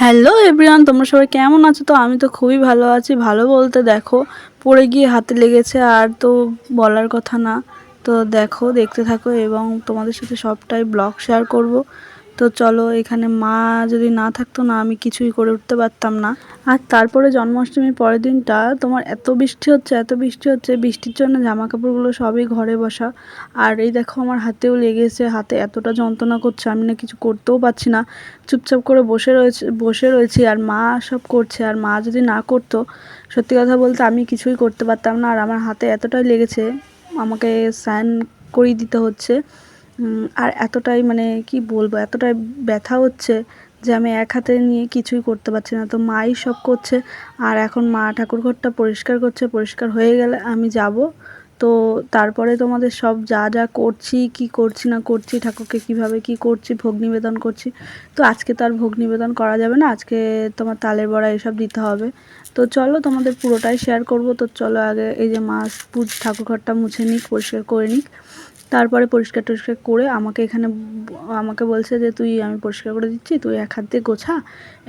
Hello everyone তোমরা সবাই কেমন আছো? তো আমি তো খুবই ভালো আছি। ভালো বলতে দেখো, পড়ে গিয়ে হাতে লেগেছে, আর তো বলার কথা না। তো দেখো, দেখতে থাকো এবং তোমাদের সাথে সবটাই ব্লগ শেয়ার করব। তো চলো, এখানে মা যদি না থাকতো না, আমি কিছুই করে উঠতে পারতাম না। আর তারপরে জন্মাষ্টমীর পরের দিনটা তোমার এত বৃষ্টি হচ্ছে, এত বৃষ্টি হচ্ছে, বৃষ্টির জন্য জামা কাপড়গুলো সবই ঘরে বসা। আর এই দেখো আমার হাতেও লেগেছে, হাতে এতটা যন্ত্রণা করছে, আমি না কিছু করতেও পারছি না। চুপচাপ করে বসে রয়েছে, বসে রয়েছি, আর মা সব করছে। আর মা যদি না করতো, সত্যি কথা বলতে আমি কিছুই করতে পারতাম না। আর আমার হাতে এতটাই লেগেছে, আমাকে স্নান করিয়ে দিতে হচ্ছে। আর এতটাই মানে কি বলব, এতটাই ব্যথা হচ্ছে যে আমি এক হাতে নিয়ে কিছুই করতে পারছি না। তো মাই সব করছে, আর এখন মা ঠাকুর ঘরটা পরিষ্কার করছে, পরিষ্কার হয়ে গেলে আমি যাব। তো তারপরে তোমাদের সব যা যা করছি, কি করছি, না করছি, ঠাকুরকে কীভাবে কি করছি, ভোগ নিবেদন করছি, তো আজকে তো আর ভোগ নিবেদন করা যাবে না, আজকে তোমার তালের বড়া এসব দিতে হবে। তো চলো তোমাদের পুরোটাই শেয়ার করব, তো চলো আগে এই যে মাছ পুজ ঠাকুর ঘরটা মুছে নিক, পরিষ্কার করে নিক। তারপরে পরিষ্কার টরিষ্কার করে আমাকে এখানে আমাকে বলছে যে, তুই, আমি পরিষ্কার করে দিচ্ছি, তুই এক হাত দিয়ে গোছা।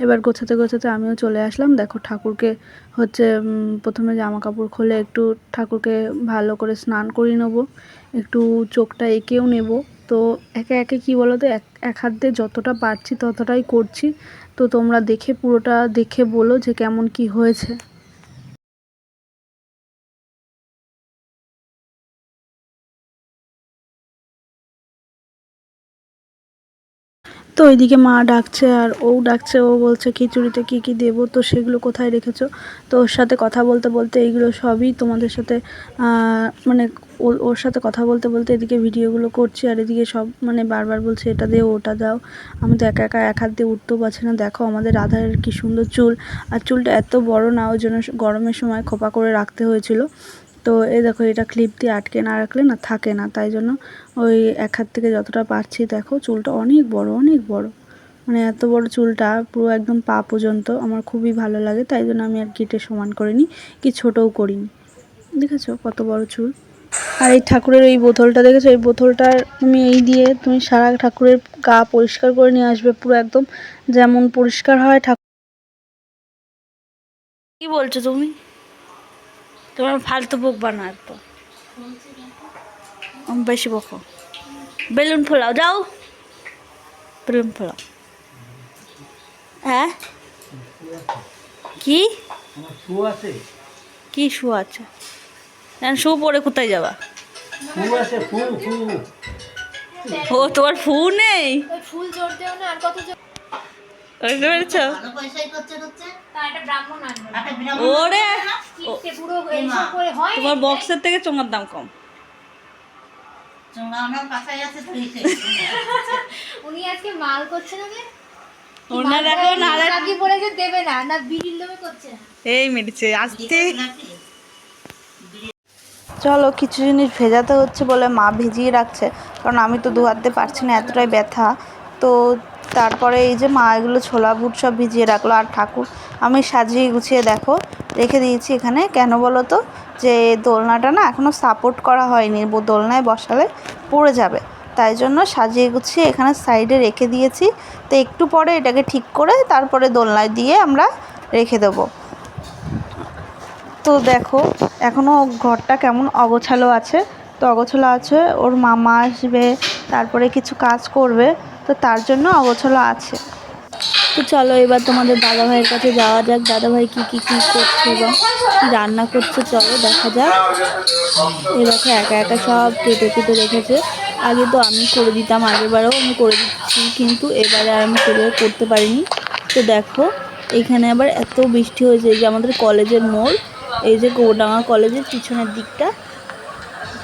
এবার গোছাতে গোছাতে আমিও চলে আসলাম। দেখো ঠাকুরকে হচ্ছে প্রথমে জামা কাপড় খোলে একটু ঠাকুরকে ভালো করে স্নান করিয়ে নেব। একটু চোখটা এঁকেও নেব। তো একে একে কি বলো তো এক এক হাত দিয়ে যতটা পারছি ততটাই করছি। তো তোমরা দেখে, পুরোটা দেখে বলো যে কেমন কি হয়েছে। তো ওইদিকে মা ডাকছে আর ও ডাকছে, ও বলছে, খিচুড়িতে কি কি দেবো? তো সেগুলো কোথায় রেখেছো? তো ওর সাথে কথা বলতে বলতে এইগুলো সবই তোমাদের সাথে মানে ওর সাথে কথা বলতে বলতে এদিকে ভিডিওগুলো করছি আর এদিকে সব মানে বারবার বলছে, এটা দে, ওটা দাও। আমি তো একা একা এক হাত দিয়ে উঠতেও পারছি না। দেখো আমাদের রাধার কি সুন্দর চুল। আর চুলটা এত বড় না, ওই জন্য গরমের সময় খোপা করে রাখতে হয়েছিল। তো এই দেখো, এটা ক্লিপ দিয়ে আটকে না রাখলে না থাকে না, তাই জন্য ওই এক হাত থেকে যতটা পারছি দেখো, চুলটা অনেক বড় অনেক বড়। মানে এত বড় চুলটা, পুরো একদম পা পর্যন্ত আমার খুবই ভালো লাগে, তাই জন্য আমি আর কেটে সমান করিনি, কি ছোটও করিনি। দেখেছ কত বড় চুল? আর এই ঠাকুরের এই বোতলটা দেখেছ? এই বোতলটার তুমি এই দিয়ে তুমি সারা ঠাকুরের গা পরিষ্কার করে নিয়ে আসবে, পুরো একদম যেমন পরিষ্কার হয় ঠাকুর কি বলছো তুমি? তোমার ফালতু বুক বানা তো বেশি বকো। বেলুন ফোলাও, যাও। বেলুন ফোলাও। হ্যাঁ? কি? কি শু আছে? শু পরে কোথায় যাবা? ও, তোমার ফু নেই? ফুল জোর দেও না, আর কত বুঝতে পেরেছ ওরে! তোমার বক্সের থেকে চোঙার দাম কম। চলো, কিছু জিনিস ভেজাতে হচ্ছে বলে মা ভিজিয়ে রাখছে। কারণ আমি তো দিয়ে পারছি না, এতটাই ব্যথা। তো তারপরে এই যে মা এগুলো ছোলা বুট সব ভিজিয়ে রাখল। আর ঠাকুর, আমি সাজিয়ে গুছিয়ে দেখো, রেখে দিয়েছি এখানে। কেন বলো তো? যে দোলনাটা না এখনও সাপোর্ট করা হয়নি দোলনায় বসালে পড়ে যাবে। তাই জন্য সাজিয়ে গুছিয়ে এখানে সাইডে রেখে দিয়েছি। তো একটু পরে এটাকে ঠিক করে তারপরে দোলনায় দিয়ে আমরা রেখে দেবো। তো দেখো এখনও ঘরটা কেমন অগোছালো আছে। তো অগোছালো আছে, ওর মামা আসবে, তারপরে কিছু কাজ করবে। তো তার জন্য অগোছালো আছে। তো চলো এবার তোমাদের দাদা ভাইয়ের কাছে যাওয়া যাক। দাদা ভাই কী কী কী করছে এবং কী রান্না করছে চলো দেখা যাক। এ দেখো একা একা সব কেটে কেটে রেখেছে। আগে তো আমি করে দিতাম, আগেরবারেও আমি করে দিচ্ছি, কিন্তু এবারে আর আমি সেভাবে করতে পারিনি। তো দেখো, এখানে আবার এত বৃষ্টি হয়েছে যে আমাদের কলেজের মোড়, এই যে গৌডাঙ্গা কলেজের পিছনের দিকটা।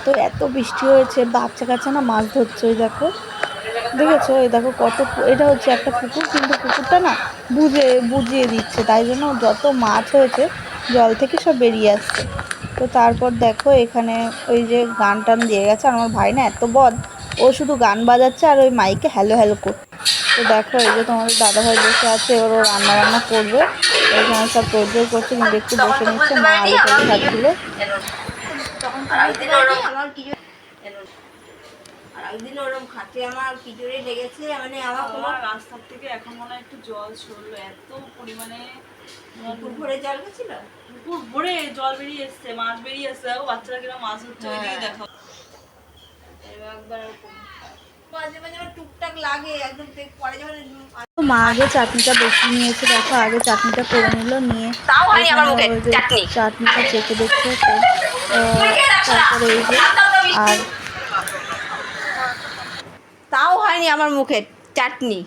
তো এত বৃষ্টি হয়েছে, বাচ্চা কাচ্চা না মাছ ধরছে, ওই দেখো। দেখেছ? এই দেখো কত এটা হচ্ছে একটা পুকুর, কিন্তু পুকুরটা না বুঝে, বুঝিয়ে দিচ্ছে। তাই জন্য যত মাছ হয়েছে, জল থেকে সব বেরিয়ে আসছে। তো তারপর দেখো এখানে ওই যে গান টান দিয়ে গেছে। আর আমার ভাই না এত বদ, ও শুধু গান বাজাচ্ছে আর ওই মাইকে হ্যালো হ্যালো করছে তো দেখো এই যে তোমাদের দাদাভাই বসে আছে, এবার ও রান্না বান্না করবে। এখানে সব তোড়জোড় করছে কিন্তু একটু বসে নিচ্ছে, মা আলু টালু খাচ্ছিল। কিছু একদিন ওরম খাটে আমার পিঠরে লেগেছে মানে আমার কোনো আমার রাস্তার থেকে এখন মনে হয় একটু জল ছড়লো এত পরিমাণে পুকুরে জল গেছিল? পুকুর ভরে জল বেরিয়ে এসছে মাছ বেরিয়ে এসছে ও বাচ্চারা কীরকম মাছ হচ্ছে ওইদিকে দেখো। একবার মাঝে মাঝে আমার টুকটাক লাগে একদম পরে যখন মা আগে চাটনিটা বসিয়ে নিয়েছে দেখো আগে চাটনিটা করে নিল নিয়ে। চাটনিটা চেখে দেখছে তারপরে এই যে আর হয়নি আমার মুখে চাটনি।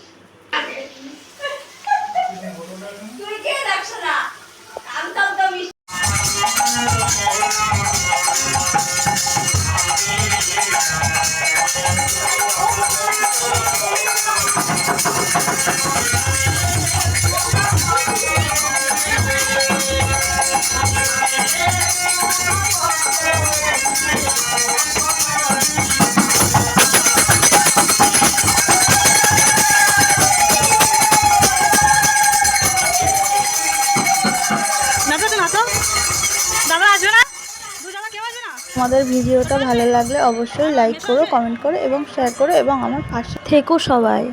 আমাদের ভিডিওটা ভালো লাগলে অবশ্যই লাইক করো কমেন্ট করো এবং শেয়ার করো এবং আমার পাশে থেকো সবাই।